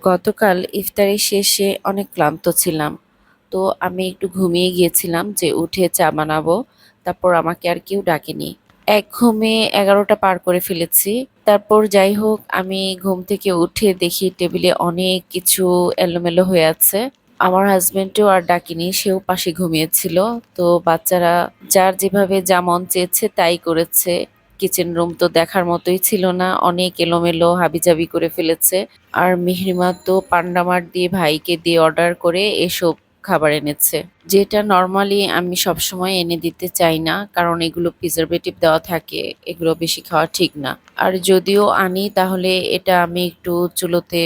গতকাল ইফতারি শেষে অনেক ক্লান্ত ছিলাম। তো আমি একটু ঘুমিয়ে গিয়েছিলাম যে উঠে চা বানাবো, তারপর আমাকে আর কেউ ডাকেনি। এক ঘুমে এগারোটা পার করে ফেলেছি। তারপর যাই হোক, আমি ঘুম থেকে উঠে দেখি টেবিলে অনেক কিছু এলোমেলো হয়ে আছে। আমার হাজবেন্ডও আর ডাকিনি, সেও পাশে ঘুমিয়েছিল। তো বাচ্চারা যার যেভাবে যা মন চেয়েছে তাই করেছে। কিচেন রুম তো দেখার মতোই ছিল না। অনেক এলোমেলো হাবিজাবি করে ফেলেছে। আর মেহরিমা তো পান্ডামার দিয়ে ভাইকে দিয়ে অর্ডার করে এসব খাবার এনেছে। যেটা নর্মালি আমি সবসময় এনে দিতে চাই না, কারণ এগুলো প্রিজারভেটিভ দেওয়া থাকে, এগুলো বেশি খাওয়া ঠিক না। আর যদিও আনি, তাহলে এটা আমি একটু চুলোতে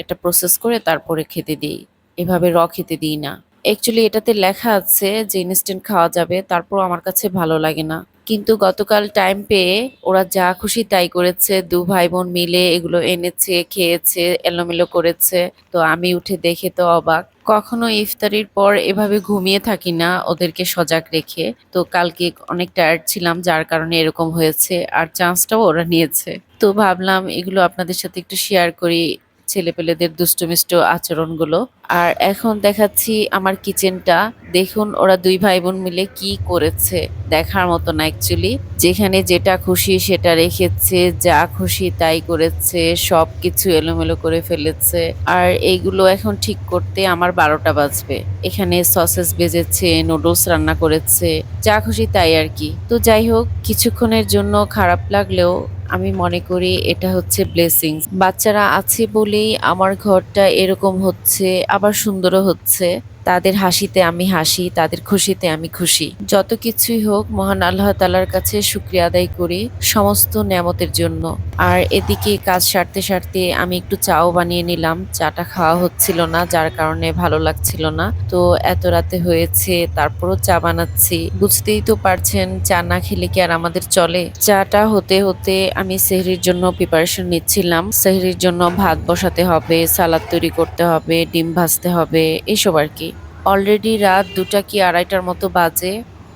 এটা প্রসেস করে তারপরে খেতে দিই। এভাবে র খেতে দিই না। অ্যাকচুয়ালি এটাতে লেখা আছে যে ইনস্ট্যান্ট খাওয়া যাবে তারপর আমার কাছে ভালো লাগে না। কিন্তু গতকাল টাইম পেয়ে ওরা যা খুশি তাই করেছে। দু ভাই বোন মিলে এগুলো এনেছে, খেয়েছে, এলোমেলো করেছে। তো আমি উঠে দেখে তো অবাক। কখনো ইফতারির পর এভাবে ঘুমিয়ে থাকি না, ওদেরকে সজাগ রেখে। তো কালকে অনেক টায়ার্ড ছিলাম, যার কারণে এরকম হয়েছে। আর চান্সটাও ওরা নিয়েছে। তো ভাবলাম এগুলো আপনাদের সাথে একটু শেয়ার করি। ছেলেপেলেদের দুষ্টমিষ্ট আচরণগুলো। আর এখন দেখাচ্ছি আমার কিচেনটা। দেখুন, ওরা দুই ভাই বোন মিলে কি করেছে দেখার মতো না অ্যাকচুয়ালি যেখানে যেটা খুশি সেটা রেখেছে, যা খুশি তাই করেছে সব কিছু এলোমেলো করে ফেলেছে। আর এইগুলো এখন ঠিক করতে আমার বারোটা বাজবে। এখানে সসেস বেজেছে, নুডলস রান্না করেছে, যা খুশি তাই আর কি। তো যাই হোক, কিছুক্ষণের জন্য খারাপ লাগলেও আমি মনে করি এটা হচ্ছে ব্লেসিং বাচ্চারা আছে বলেই আমার ঘরটা এরকম হচ্ছে, আবার সুন্দরও হচ্ছে। তাদের হাসিতে আমি হাসি, তাদের খুশিতে আমি খুশি। যত কিছুই হোক, মহান আল্লাহ তালার কাছে শুক্রিয়া আদায় করি সমস্ত নেমতের জন্য। আর এদিকে কাজ সারতে সারতে আমি একটু চাও বানিয়ে নিলাম। চাটা খাওয়া হচ্ছিল না, যার কারণে ভালো লাগছিল না। তো এত রাতে হয়েছে, তারপরও চা বানাচ্ছি। বুঝতেই তো পারছেন, চা না খেলে কি আর আমাদের চলে? চাটা হতে হতে আমি সেহরির জন্য প্রিপারেশন নিচ্ছিলাম। সেহরির জন্য ভাত বসাতে হবে, সালাদ তৈরি করতে হবে, ডিম ভাজতে হবে, এসব আর কি। অলরেডি রাত দুটা কি আড়াইটার মতো বাজে?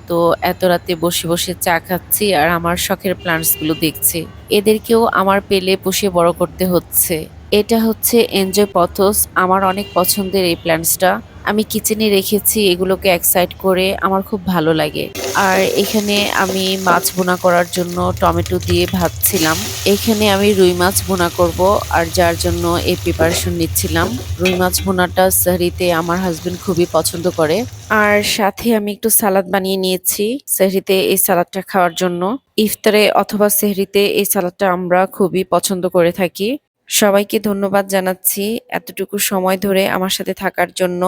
তো এত রাতে বসে বসে চা খাচ্ছি আর আমার শখের প্লান্টসগুলো দেখছি। এদেরকেও আমার পেলে পুষে বড় করতে হচ্ছে। এটা হচ্ছে এনজয় পথস আমার অনেক পছন্দের এই প্ল্যান্টসটা আমি কিচেনে রেখেছি এগুলোকে এক সাইড করে, আমার খুব ভালো লাগে। আর এখানে আমি মাছ বোনা করার জন্য টমেটো দিয়ে ভাবছিলাম এখানে আমি রুই মাছ বোনা করব আর যার জন্য এই প্রিপারেশন নিচ্ছিলাম। রুই মাছ বোনাটা সাহরিতে আমার হাজবেন্ড খুবই পছন্দ করে। আর সাথে আমি একটু সালাদ বানিয়ে নিয়েছি সাহরিতে এই সালাদটা খাওয়ার জন্য। ইফতারে অথবা সেহরিতে এই সালাদটা আমরা খুবই পছন্দ করে থাকি। সবাইকে ধন্যবাদ জানাচ্ছি এতটুকু সময় ধরে আমার সাথে থাকার জন্য।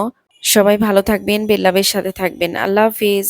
সবাই ভালো থাকবেন বেল্লাবের সাথে থাকবেন। আল্লাহ হাফিজ।